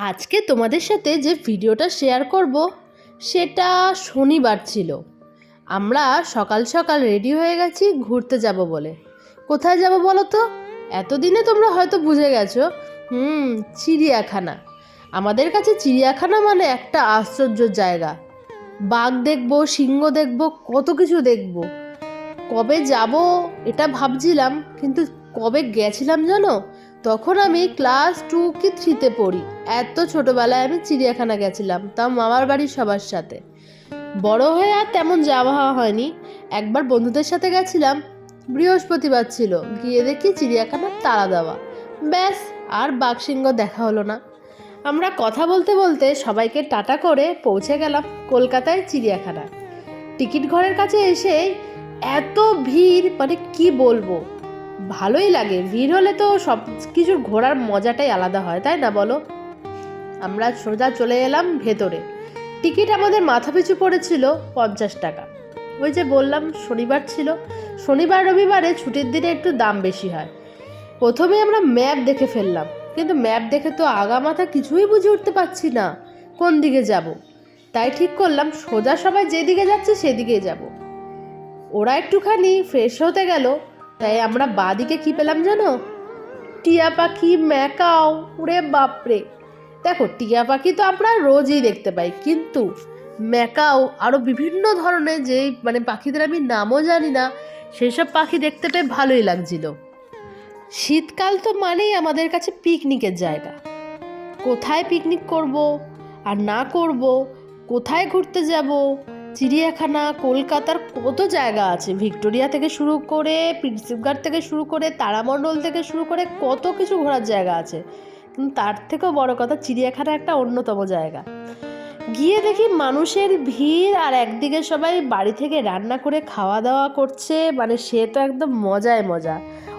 আজকে তোমাদের সাথে যে ভিডিওটা শেয়ার করব, সেটা শনিবার ছিল। আমরা সকাল সকাল রেডি হয়ে গেছি, ঘুরতে যাব বলে। কোথায় যাব বলো তো? এতদিনে তোমরা হয়তো বুঝে গেছো। হুম, চিড়িয়াখানা। আমাদের কাছে চিড়িয়াখানা মানে একটা আশ্চর্য জায়গা। বাঘ দেখব, সিংহ দেখব, কত কিছু দেখব। কবে যাব এটা ভাবছিলাম, কিন্তু কবে গেছিলাম জানো? তখন আমি ক্লাস টু কি থ্রিতে পড়ি। এত ছোটবেলায় আমি চিড়িয়াখানা গেছিলাম, তাও মামার বাড়ির সবার সাথে। বড় হয়ে আর তেমন যাওয়া হওয়া হয়নি। একবার বন্ধুদের সাথে গেছিলাম, বৃহস্পতিবার ছিল, গিয়ে দেখি চিড়িয়াখানার তালা দেওয়া। ব্যাস, আর বাঘসিংহ দেখা হলো না। আমরা কথা বলতে বলতে সবাইকে টাটা করে পৌঁছে গেলাম কলকাতায় চিড়িয়াখানা টিকিট ঘরের কাছে এসে এত ভিড় মানে কি বলব? ভালোই লাগে। ভিড় হলে তো সব কিছুর ঘোরার মজাটাই আলাদা হয়, তাই না বলো? আমরা সোজা চলে এলাম ভেতরে। টিকিট আমাদের মাথা পিছু পড়েছিল পঞ্চাশ টাকা। ওই যে বললাম, শনিবার ছিল। শনিবার, রবিবারে ছুটির দিনে একটু দাম বেশি হয়। প্রথমে আমরা ম্যাপ দেখে ফেললাম, কিন্তু ম্যাপ দেখে তো আগা মাথা কিছুই বুঝে উঠতে পারছি না, কোন দিকে যাব। তাই ঠিক করলাম, সোজা সবাই যেদিকে যাচ্ছে সেদিকেই যাব। ওরা একটুখানি ফ্রেশ হতে গেল তাই আমরা বাদিকে কি পেলাম জানো? টিয়া পাখি ম্যাকাও। উড়ে বাপরে। দেখো, টিয়া পাখি তো আমরা রোজই দেখতে পাই, কিন্তু ম্যাকাও আরও বিভিন্ন ধরনের যেই মানে পাখিদের আমি নামও জানি না, সেসব পাখি দেখতে পেয়ে ভালোই লাগছিল। শীতকাল তো মানেই আমাদের কাছে পিকনিকের জায়গা। কোথায় পিকনিক করব আর না করব, কোথায় ঘুরতে যাব চিড়িয়াখানা, কলকাতার কত জায়গা আছে? ভিক্টোরিয়া থেকে শুরু করে প্রিন্সিপঘাট থেকে শুরু করে, তারামণ্ডল থেকে শুরু করে কত কিছু ঘোরার জায়গা আছে। কিন্তু তার থেকেও বড় কথা চিড়িয়াখানা একটা অন্যতম জায়গা। গিয়ে দেখি মানুষের ভিড় আর একদিকে সবাই বাড়ি থেকে রান্না করে খাওয়া দাওয়া করছে। মানে সে তো একদম মজায় মজা।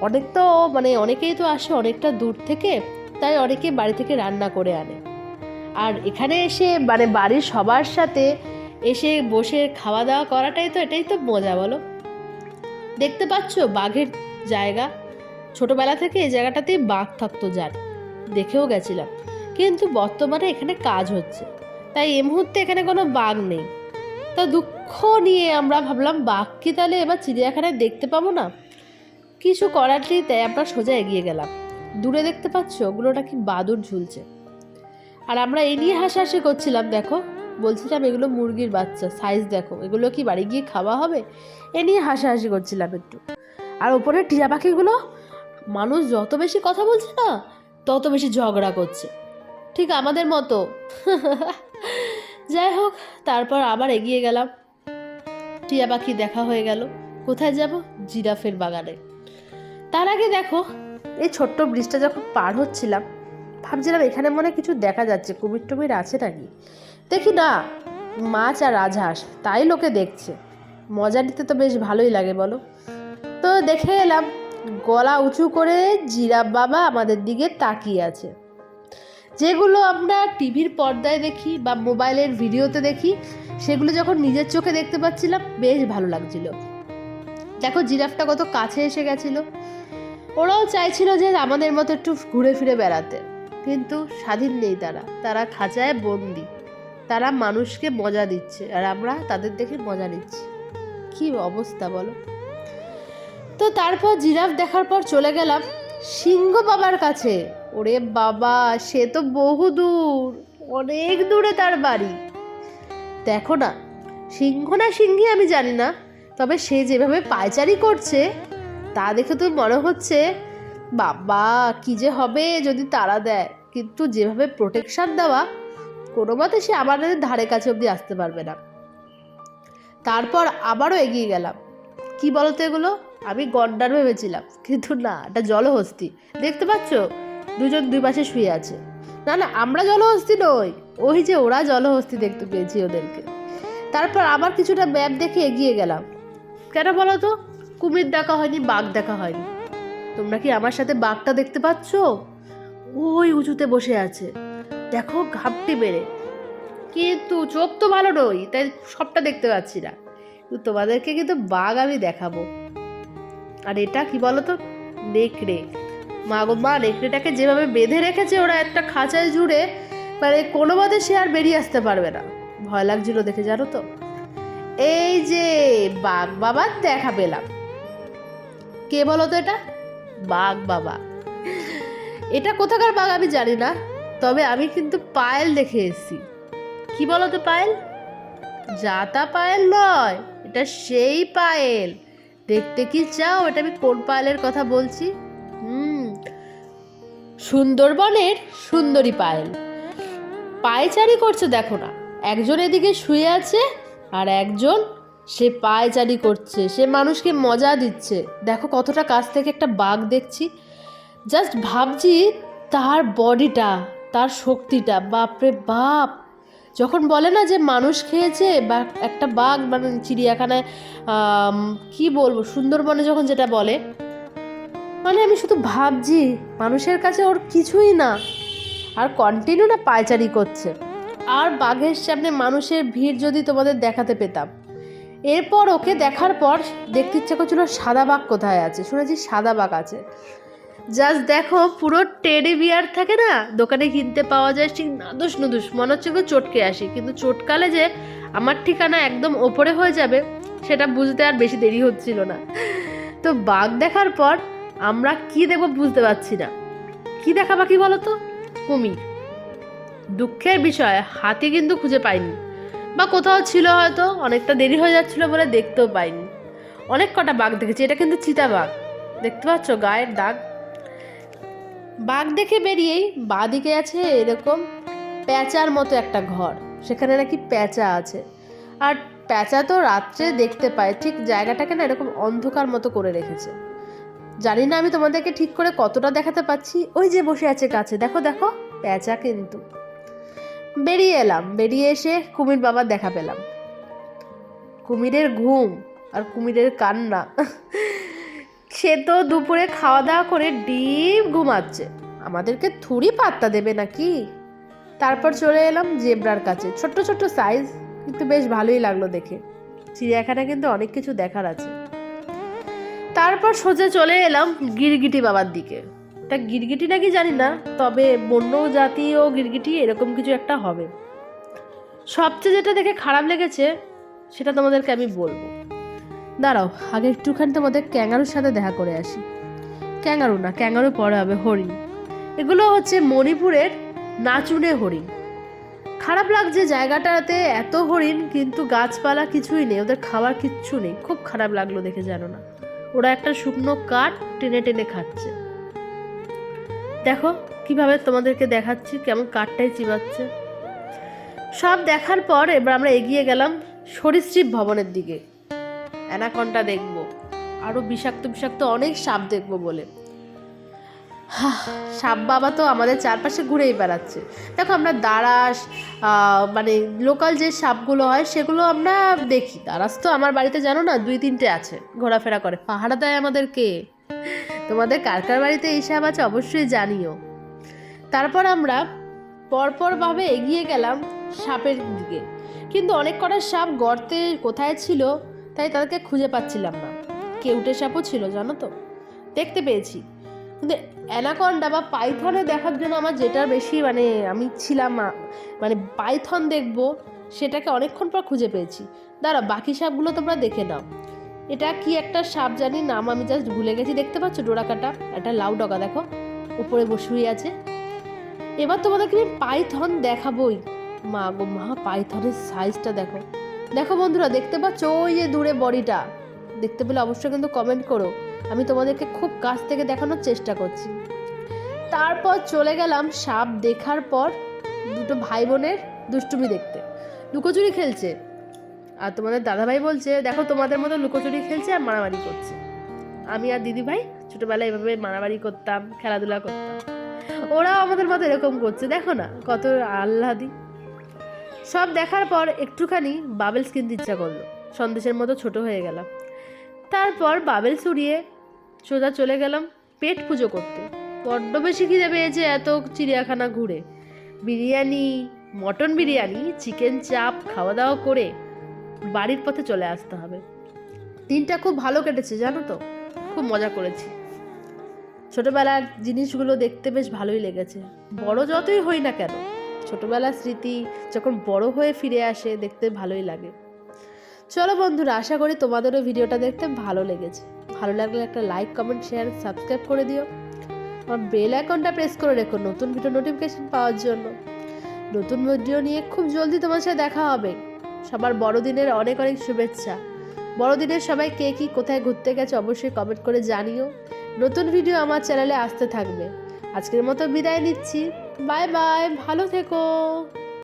অনেক তো মানে অনেকেই তো আসে অনেকটা দূর থেকে, তাই অনেকে বাড়ি থেকে রান্না করে আনে। আর এখানে এসে মানে বাড়ির সবার সাথে এসে বসে খাওয়া দাওয়া করাটাই তো এটাই তো মজা, বলো। দেখতে পাচ্ছ বাঘের জায়গা? ছোটবেলা থেকে এই জায়গাটাতেই বাঘ থাকতো জানি দেখেও গেছিলাম। কিন্তু বর্তমানে এখানে কাজ হচ্ছে, তাই এই মুহূর্তে এখানে কোনো বাঘ নেই। তা দুঃখ নিয়ে আমরা ভাবলাম, বাঘ কি তাহলে এবার চিড়িয়াখানায় দেখতে পাবো না? কিছু করার নেই, তাই আমরা সোজা এগিয়ে গেলাম। দূরে দেখতে পাচ্ছ ওগুলোটা কি বাদুর ঝুলছে। আর আমরা এই নিয়ে হাসাহাসি করছিলাম, দেখো। বলছিলাম এগুলো মুরগির বাচ্চা সাইজ দেখো, এগুলো কি বাড়ি গিয়ে খাওয়া হবে? এ নিয়ে হাসাহাসি করছিলাম একটু। আর ওপরে টিয়া পাখিগুলো, মানুষ যত বেশি কথা বলছে না, তত বেশি ঝগড়া করছে। ঠিক আমাদের মতো। যাই হোক, তারপর আবার এগিয়ে গেলাম। টিয়া পাখি দেখা হয়ে গেল। কোথায় যাব? জিরাফের বাগানে। তার আগে দেখো, এই ছোট্ট ব্রিজটা যখন পার হচ্ছিলাম, ভাবছিলাম এখানে মনে কিছু দেখা যাচ্ছে, কুমির টুমির আছে নাকি? দেখি না, মাছ আর রাজহাঁস, তাই লোকে দেখছে। মজা নিতে তো বেশ ভালোই লাগে, বলো। তো দেখে এলাম, গলা উঁচু করে জিরাফ বাবা আমাদের দিকে তাকিয়ে আছে। যেগুলো আমরা টিভির পর্দায় দেখি বা মোবাইলের ভিডিওতে দেখি, সেগুলো যখন নিজের চোখে দেখতে পাচ্ছিলাম, বেশ ভালো লাগছিল। দেখো, জিরাফটা কত কাছে এসে গেছিল। ওরাও চাইছিল যে আমাদের মতো একটু ঘুরে ফিরে বেড়াতে। কিন্তু স্বাধীন নেই তারা তারা খাঁচায় বন্দি। তারা মানুষকে মজা দিচ্ছে আর আমরা তাদের দেখে মজা নিচ্ছি। কি অবস্থা বলো? তো তারপর জিরাফ দেখার পর চলে গেলাম সিংহ বাবার কাছে। ওরে বাবা, সে তো বহু দূর, অনেক দূরে তার বাড়ি। দেখো না, সিংহ না সিংহী আমি জানি না, তবে সে যেভাবে পায়চারি করছে, তা দেখে তো মনে হচ্ছে, বাবা, কি যে হবে যদি তারা দেয়। কিন্তু যেভাবে প্রোটেকশন দেওয়া কোনো মতে সে আমাদের ধারে কাছে অবধি আসতে পারবে না। তারপর আবারও এগিয়ে গেলাম। কি বলতো এগুলো? আমি গন্ডার ভেবেছিলাম, কিন্তু না, এটা জলহস্তি। দেখতে পাচ্ছ? দুজন দুই পাশে শুয়ে আছে। না না, আমরা জলহস্তি নই। ওই যে ওরা জলহস্তি দেখতে পেয়েছি ওদেরকে। তারপর আবার কিছুটা ম্যাপ দেখে এগিয়ে গেলাম। কেন বলো তো কুমির দেখা হয়নি, বাঘ দেখা হয়নি। তোমরা কি আমার সাথে বাঘটা দেখতে পাচ্ছ? ওই উঁচুতে বসে আছে। দেখো ঘাপটি বেড়ে কিন্তু চোখ তো ভালো নই, তাই সবটা দেখতে পাচ্ছি না। তোমাদেরকে কিন্তু বাঘ আমি দেখাবো। আর এটা কি বলতো? নেকড়ে। মা গো মা, নেকড়েটাকে যেভাবে বেঁধে রেখেছে ওরা একটা খাঁচায় জুড়ে মানে কোনো মতে সে আর বেরিয়ে আসতে পারবে না। ভয় লাগছিল দেখে, জানো তো? এই যে বাঘ বাবার দেখা পেলাম। কে বলো তো এটা? বাঘ বাবা। এটা কোথাকার বাঘ আমি জানি না। তবে আমি কিন্তু পায়েল দেখে এসেছি। কি বলো তো পায়েল যাতা পায়েল নয়, এটা সেই পায়েল। দেখতে কি চাও, এটা আমি কোন পায়েলের কথা বলছি? হুম, সুন্দরবনের সুন্দরী পায়েল। পায়চারি করছে দেখো না, একজন এদিকে শুয়ে আছে আর একজন সে পায়চারি করছে। সে মানুষকে মজা দিচ্ছে। দেখো কতটা কাছ থেকে একটা বাঘ দেখছি। জাস্ট ভাবছি তার বডিটা তার শক্তিটা, বাপরে বাপ। যখন বলে না যে মানুষ খেয়েছে, বা একটা বাঘ মানে চিড়িয়াখানায় কি বলব, সুন্দরবনে যখন যেটা বলে মানে আমি শুধু ভাবছি, মানুষের কাছে ওর কিছুই না। আর কন্টিনিউ না পায়চারি করছে। আর বাঘের সামনে মানুষের ভিড় যদি তোমাদের দেখাতে পেতাম। এরপর ওকে দেখার পর দেখতে ইচ্ছা করছিল সাদা বাঘ কোথায় আছে? শুনেছি সাদা বাঘ আছে। জাস্ট দেখো, পুরো টেডি বিয়ার থাকে না? দোকানে কিনতে পাওয়া যায় ঠিক নাদুস নুদুস। মনে হচ্ছে কেউ চটকে আসি। কিন্তু চটকালে যে আমার ঠিকানা একদম ওপরে হয়ে যাবে, সেটা বুঝতে আর বেশি দেরি হচ্ছিল না। তো বাঘ দেখার পর আমরা কি দেখব বুঝতে পারছি না। কি দেখা বাকি বলো তো? কুমির। দুঃখের বিষয়, হাতি কিন্তু খুঁজে পাইনি। বা কোথাও ছিল হয়তো, অনেকটা দেরি হয়ে যাচ্ছিল বলে দেখতেও পাইনি। অনেক কটা বাঘ দেখেছি, এটা কিন্তু চিতা বাঘ দেখতে পাচ্ছ, গায়ের দাগ বাঘ দেখে বেরিয়েই বাঁদিকে আছে এরকম প্যাঁচার মতো একটা ঘর। সেখানে নাকি প্যাঁচা আছে। আর প্যাঁচা তো রাত্রে দেখতে পায়, ঠিক জায়গাটাকে না এরকম অন্ধকার মতো করে রেখেছে। জানি না আমি তোমাদেরকে ঠিক করে কতটা দেখাতে পাচ্ছি। ওই যে বসে আছে কাছে দেখো দেখো, প্যাঁচা কিন্তু। বেরিয়ে এলাম, বেরিয়ে এসে কুমির বাবার দেখা পেলাম। কুমিরের ঘুম আর কুমিরের কান্না। সে তো দুপুরে খাওয়া দাওয়া করে ডিপ ঘুমাচ্ছে। আমাদেরকে থুড়ি পাত্তা দেবে নাকি? তারপর চলে এলাম জেব্রার কাছে। ছোট্ট ছোট্ট সাইজ কিন্তু বেশ ভালোই লাগল দেখে। চিড়িয়াখানা কিন্তু অনেক কিছু দেখার আছে। তারপর সোজা চলে এলাম গিরগিটি বাবার দিকে। তা গিরগিটি নাকি জানি না, তবে বন্য জাতীয় গিরগিটি এরকম কিছু একটা হবে। সবচেয়ে যেটা দেখে খারাপ লেগেছে, সেটা তোমাদেরকে আমি বলব। দাঁড়াও, আগে একটুখানি তোমাদের ক্যাঙ্গারুর সাথে দেখা করে আসি। ক্যাঙ্গারু না, ক্যাঙ্গারু পরে হবে হরিণ। এগুলো হচ্ছে মণিপুরের নাচুনে হরিণ। খারাপ লাগছে জায়গাটাতে এত হরিণ, কিন্তু গাছপালা কিছুই নেই, ওদের খাবার কিচ্ছু নেই। খুব খারাপ লাগল দেখে, জানো না? ওরা একটা শুকনো কাঠ টেনে টেনে খাচ্ছে। দেখো কীভাবে তোমাদেরকে দেখাচ্ছি, কেমন কাঠটাই চিবাচ্ছে। সব দেখার পর এবার আমরা এগিয়ে গেলাম সরীসৃপ ভবনের দিকে। অ্যানাকন্টা দেখব। আরও বিষাক্ত বিষাক্ত অনেক সাপ দেখব বলে। সাপ বাবা তো আমাদের চারপাশে ঘুরেই বেড়াচ্ছে। দেখো আমরা দারাস মানে লোকাল যে সাপগুলো হয়, সেগুলো আমরা দেখি। দারাস তো আমার বাড়িতে জানো না, দুই তিনটে আছে ঘোরাফেরা করে। পাহাড়া দেয় আমাদেরকে তোমাদের কার কার বাড়িতে এই সাপ আছে অবশ্যই জানিও। তারপর আমরা পরপরভাবে এগিয়ে গেলাম সাপের দিকে। কিন্তু অনেক কটা সাপ গর্তে কোথায় ছিল তাই তাদেরকে খুঁজে পাচ্ছিলাম না। কেউটে সাপও ছিল, জানো তো? দেখতে পেয়েছি। কিন্তু অ্যানাকন্ডা বা পাইথনে দেখার জন্য আমার যেটা বেশি মানে আমি ছিলাম মানে পাইথন দেখব, সেটাকে অনেকক্ষণ পর খুঁজে পেয়েছি। দাঁড়া, বাকি সাপগুলো তোমরা দেখে নাও। এটা কি একটা সাপ জানি, নাম আমি জাস্ট ভুলে গেছি। দেখতে পাচ্ছ ডোরা কাটা একটা লাউ ডগা, দেখো। উপরে বসুই আছে। এবার তোমাদেরকে আমি পাইথন দেখাবোই। মা গো, মা, পাইথনের সাইজটা দেখো। দেখো বন্ধুরা, দেখতে পাচ্ছ? ওই যে দূরে বডিটা। দেখতে পেলে অবশ্যই কিন্তু কমেন্ট করো। আমি তোমাদেরকে খুব কাছ থেকে দেখানোর চেষ্টা করছি। তারপর চলে গেলাম সাপ দেখার পর দুটো ভাই বোনের দুষ্টুমি দেখতে। লুকোচুরি খেলছে। আর তোমাদের দাদাভাই বলছে, দেখো, তোমাদের মতো লুকোচুরি খেলছে আর মারামারি করছে। আমি আর দিদি ভাই ছোটোবেলায় এভাবে মারামারি করতাম, খেলাধুলা করতাম। ওরাও আমাদের মতো এরকম করছে। দেখো না, কত আহ্লাদি। সব দেখার পর একটুখানি বাবেলস কিনতে ইচ্ছা করল। সন্দেশের মতো ছোট হয়ে গেলাম। তারপর বাবেল উড়িয়ে সোজা চলে গেলাম পেট পুজো করতে। বড্ড বেশি খিদে পেয়েছে এত চিড়িয়াখানা ঘুরে। বিরিয়ানি, মটন বিরিয়ানি, চিকেন চাপ খাওয়া দাওয়া করে বাড়ির পথে চলে আসতে হবে। দিনটা খুব ভালো কেটেছে, জানো তো? খুব মজা করেছি। ছোটবেলার জিনিসগুলো দেখতে বেশ ভালোই লেগেছে। বড় যতই হই না কেন ছোটোবেলার স্মৃতি যখন বড় হয়ে ফিরে আসে, দেখতে ভালোই লাগে। চলো বন্ধুরা, আশা করি তোমাদেরও ভিডিওটা দেখতে ভালো লেগেছে। ভালো লাগলে একটা লাইক, কমেন্ট, শেয়ার, সাবস্ক্রাইব করে দিও। আমার বেল আইকনটা প্রেস করে রেখো নতুন ভিডিও নোটিফিকেশন পাওয়ার জন্য। নতুন ভিডিও নিয়ে খুব জলদি তোমার সাথে দেখা হবে। সবার বড়দিনের অনেক অনেক শুভেচ্ছা। বড়দিনের সবাই কে কী কোথায় ঘুরতে গেছে অবশ্যই কমেন্ট করে জানিও। নতুন ভিডিও আমার চ্যানেলে আসতে থাকবে। আজকের মতো বিদায় নিচ্ছি। বাই বাই ভালো থেকো।